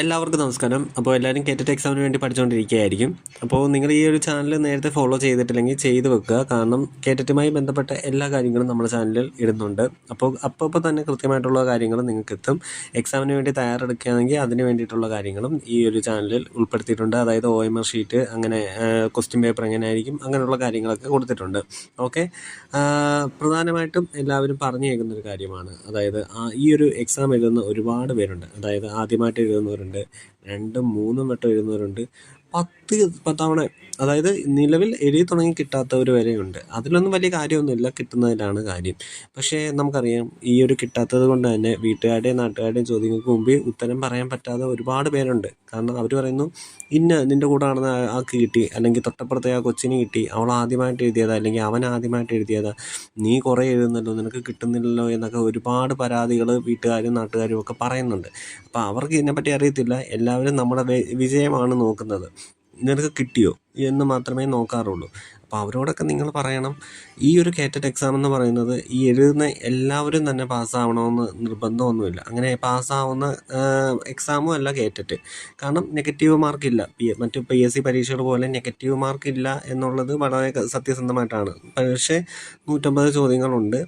എല്ലാവർക്കും നമസ്കാരം. അപ്പോൾ എല്ലാവരും കേറ്ററ്റ് എക്സാമിന് വേണ്ടി പഠിച്ചുകൊണ്ടിരിക്കുകയായിരിക്കും അപ്പോൾ നിങ്ങൾ ഈ ഒരു ചാനൽ നേരത്തെ ഫോളോ ചെയ്തിട്ടില്ലെങ്കിൽ ചെയ്ത് വെക്കുക. കാരണം കേറ്ററ്റുമായി ബന്ധപ്പെട്ട എല്ലാ കാര്യങ്ങളും നമ്മുടെ ചാനലിൽ ഇടുന്നുണ്ട്. അപ്പോൾ അപ്പോൾ തന്നെ കൃത്യമായിട്ടുള്ള കാര്യങ്ങൾ നിങ്ങൾക്ക് എത്തും. എക്സാമിന് വേണ്ടി തയ്യാറെടുക്കുകയാണെങ്കിൽ അതിന് വേണ്ടിയിട്ടുള്ള കാര്യങ്ങളും ഈ ഒരു ചാനലിൽ ഉൾപ്പെടുത്തിയിട്ടുണ്ട്. അതായത് ഒ എം ഷീറ്റ് അങ്ങനെ ക്വസ്റ്റ്യൻ പേപ്പർ എങ്ങനെ ആയിരിക്കും. അങ്ങനെയുള്ള കാര്യങ്ങളൊക്കെ കൊടുത്തിട്ടുണ്ട്. ഓക്കെ പ്രധാനമായിട്ടും എല്ലാവരും പറഞ്ഞു കേൾക്കുന്നൊരു കാര്യമാണ്. അതായത് ഈ ഒരു എക്സാം എഴുതുന്ന ഒരുപാട് പേരുണ്ട്. അതായത് ആദ്യമായിട്ട് എഴുതുന്നവരുണ്ട് രണ്ടും മൂന്നും വട്ടം എഴുതുന്നവരുണ്ട് പത്ത് തവണ അതായത് നിലവിൽ എഴുതി തുടങ്ങി കിട്ടാത്തവർ വരെയുണ്ട്. അതിലൊന്നും വലിയ കാര്യമൊന്നുമില്ല കിട്ടുന്നതിലാണ് കാര്യം. പക്ഷേ നമുക്കറിയാം ഈ ഒരു കിട്ടാത്തത് കൊണ്ട് തന്നെ വീട്ടുകാരുടെയും നാട്ടുകാരുടെയും ചോദ്യങ്ങൾക്ക് മുമ്പേ ഉത്തരം പറയാൻ പറ്റാതെ ഒരുപാട് പേരുണ്ട്. കാരണം അവർ പറയുന്നു ഇന്ന നിന്റെ കൂടെ നടന്ന ആൾക്ക് കിട്ടി അല്ലെങ്കിൽ തൊട്ടപ്പുറത്തെ ആ കൊച്ചിന് കിട്ടി അവൾ ആദ്യമായിട്ട് എഴുതിയതാ അല്ലെങ്കിൽ അവൻ ആദ്യമായിട്ട് എഴുതിയതാ. നീ കുറേ എഴുതുന്നല്ലോ നിനക്ക് കിട്ടുന്നില്ലല്ലോ എന്നൊക്കെ ഒരുപാട് പരാതികൾ വീട്ടുകാരും നാട്ടുകാരും ഒക്കെ പറയുന്നുണ്ട്. അപ്പോൾ അവർക്ക് ഇതിനെപ്പറ്റി അറിയത്തില്ല. എല്ലാവരും നമ്മുടെ വിജയമാണ് നോക്കുന്നത്. നിനക്ക് കിട്ടിയോ? എന്ന് മാത്രമേ നോക്കാറുള്ളൂ. അപ്പോൾ അവരോടൊക്കെ നിങ്ങൾ പറയണം ഈ ഒരു കേറ്റഡ് എക്സാം എന്ന് പറയുന്നത് ഈ എഴുതുന്ന എല്ലാവരും തന്നെ പാസ്സാവണമെന്ന് നിർബന്ധമൊന്നുമില്ല. അങ്ങനെ പാസ്സാവുന്ന എക്സാമും അല്ല കേറ്ററ്റ് കാരണം നെഗറ്റീവ് മാർക്കില്ല പി മറ്റു പി എസ് സി പരീക്ഷകൾ പോലെ നെഗറ്റീവ് മാർക്കില്ല എന്നുള്ളത് വളരെ സത്യസന്ധമായിട്ടാണ്. പക്ഷേ നൂറ്റമ്പത് ചോദ്യങ്ങളുണ്ട്.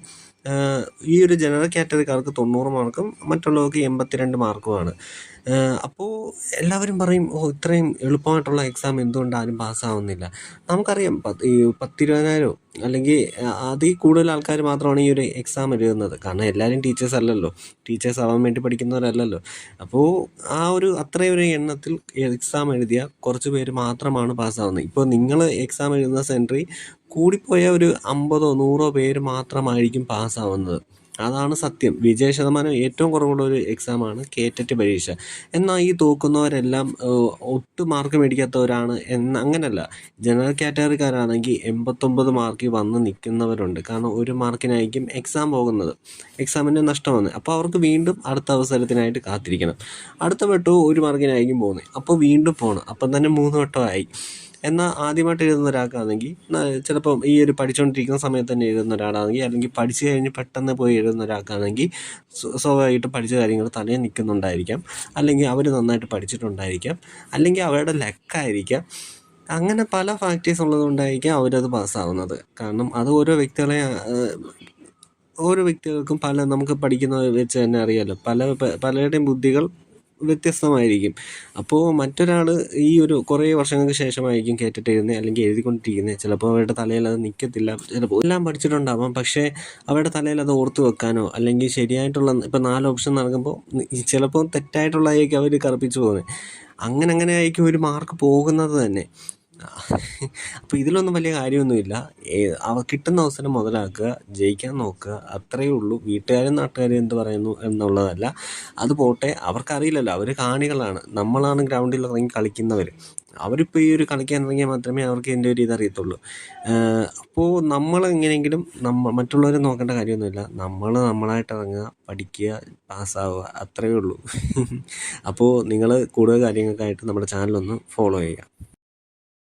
ഈ ഒരു ജനറൽ കാറ്റഗറിക്കാർക്ക് തൊണ്ണൂറ് മാർക്കും മറ്റുള്ളവർക്ക് എൺപത്തിരണ്ട് മാർക്കുമാണ് അപ്പോൾ എല്ലാവരും പറയും ഓ ഇത്രയും എളുപ്പമായിട്ടുള്ള എക്സാം എന്തുകൊണ്ട് ആരും പാസ്സാവുന്നില്ല? നമുക്കറിയാം പത്ത് പത്തിരുപതിനായിരം അല്ലെങ്കിൽ അതിൽ കൂടുതൽ ആൾക്കാർ മാത്രമാണ് ഈ ഒരു എക്സാം എഴുതുന്നത്. കാരണം എല്ലാവരും ടീച്ചേഴ്സ് അല്ലല്ലോ. ടീച്ചേഴ്സ് ആവാൻ വേണ്ടി പഠിക്കുന്നവരല്ലല്ലോ. അപ്പോൾ ആ ഒരു അത്രയും ഒരു എണ്ണത്തിൽ എക്സാം എഴുതിയ കുറച്ച് പേര് മാത്രമാണ് പാസ്സാവുന്നത്. ഇപ്പോൾ നിങ്ങൾ എക്സാം എഴുതുന്ന സെന്ററിൽ കൂടിപ്പോയ ഒരു അമ്പതോ നൂറോ പേര് മാത്രമായിരിക്കും പാസ്സാവുന്നത്. അതാണ് സത്യം. വിജയ ശതമാനം ഏറ്റവും കുറവുള്ള ഒരു എക്സാമാണ് കേറ്ററ്റ് പരീക്ഷ. എന്നാൽ ഈ തോക്കുന്നവരെല്ലാം ഒട്ടും മാർക്ക് മേടിക്കാത്തവരാണ് എന്ന് അങ്ങനല്ല. ജനറൽ കാറ്റഗറിക്കാരാണെങ്കിൽ എൺപത്തൊമ്പത് മാർക്കിൽ വന്ന് നിൽക്കുന്നവരുണ്ട്. കാരണം ഒരു മാർക്കിനായിരിക്കും എക്സാം പോകുന്നത്. എക്സാമിന് നഷ്ടമാണ്. അപ്പോൾ അവർക്ക് വീണ്ടും അടുത്ത അവസരത്തിനായിട്ട് കാത്തിരിക്കണം. അടുത്ത വട്ടവും ഒരു മാർക്കിനായിരിക്കും പോകുന്നത്. അപ്പോൾ വീണ്ടും പോകണം അപ്പം തന്നെ മൂന്ന് വട്ടമായി എന്നാൽ ആദ്യമായിട്ട് എഴുതുന്ന ഒരാൾക്കാണെങ്കിൽ ചിലപ്പം ഈ ഒരു പഠിച്ചുകൊണ്ടിരിക്കുന്ന സമയത്ത് തന്നെ എഴുതുന്ന ഒരാളാണെങ്കിൽ അല്ലെങ്കിൽ പഠിച്ചു കഴിഞ്ഞ് പെട്ടെന്ന് പോയി എഴുതുന്ന ഒരാൾക്കാണെങ്കിൽ സ്വാഭാവികമായിട്ട് പഠിച്ച കാര്യങ്ങൾ തലയിൽ നിൽക്കുന്നുണ്ടായിരിക്കാം. അല്ലെങ്കിൽ അവർ നന്നായിട്ട് പഠിച്ചിട്ടുണ്ടായിരിക്കാം. അല്ലെങ്കിൽ അവരുടെ ലക്കായിരിക്കാം. അങ്ങനെ പല ഫാക്ടേഴ്സ് ഉള്ളതുകൊണ്ടായിരിക്കാം അവരത് പാസ്സാവുന്നത്. കാരണം അത് ഓരോ വ്യക്തികളെ ഓരോ വ്യക്തികൾക്കും പല നമുക്ക് പഠിക്കുന്ന വെച്ച് തന്നെ അറിയാമല്ലോ പല പലരുടെയും ബുദ്ധികൾ വ്യത്യസ്തമായിരിക്കും. അപ്പോൾ മറ്റൊരാൾ ഈ ഒരു കുറേ വർഷങ്ങൾക്ക് ശേഷമായിരിക്കും കേട്ടിട്ട് അല്ലെങ്കിൽ എഴുതിക്കൊണ്ടിരിക്കുന്നത് ചിലപ്പോൾ അവരുടെ തലയിൽ അത് നിൽക്കത്തില്ല ചിലപ്പോൾ എല്ലാം പഠിച്ചിട്ടുണ്ടാവാം. പക്ഷേ അവരുടെ തലയിൽ അത് ഓർത്ത് വെക്കാനോ അല്ലെങ്കിൽ ശരിയായിട്ടുള്ള ഇപ്പം നാല് ഓപ്ഷൻ നൽകുമ്പോൾ ചിലപ്പോൾ തെറ്റായിട്ടുള്ളതായിരിക്കും അവർ കറുപ്പിച്ച് പോകുന്നത് അങ്ങനെ അങ്ങനെ ആയിരിക്കും ഒരു മാർക്ക് പോകുന്നത് തന്നെ. അപ്പോൾ ഇതിലൊന്നും വലിയ കാര്യമൊന്നുമില്ല. അവ കിട്ടുന്ന അവസരം മുതലാക്കുക ജയിക്കാൻ നോക്കുക അത്രയേ ഉള്ളൂ. വീട്ടുകാരും നാട്ടുകാരും എന്ത് പറയുന്നു എന്നുള്ളതല്ല. അത് പോട്ടെ അവർക്കറിയില്ലല്ലോ. അവർ കാണികളാണ്. നമ്മളാണ് ഗ്രൗണ്ടിൽ ഇറങ്ങി കളിക്കുന്നവർ അവരിപ്പോൾ ഈ ഒരു കളിക്കാൻ ഇറങ്ങിയാൽ മാത്രമേ അവർക്ക് എന്റെ ഒരു ഇതറിയത്തുള്ളൂ. അപ്പോൾ നമ്മൾ എങ്ങനെയെങ്കിലും നമ്മ മറ്റുള്ളവരെ നോക്കേണ്ട കാര്യമൊന്നുമില്ല. നമ്മൾ നമ്മളായിട്ട് ഇറങ്ങുക പഠിക്കുക പാസ്സാവുക അത്രയേ ഉള്ളൂ. അപ്പോൾ നിങ്ങൾ കൂടുതൽ കാര്യങ്ങൾക്കായിട്ട് നമ്മുടെ ചാനലൊന്ന് ഫോളോ ചെയ്യുക.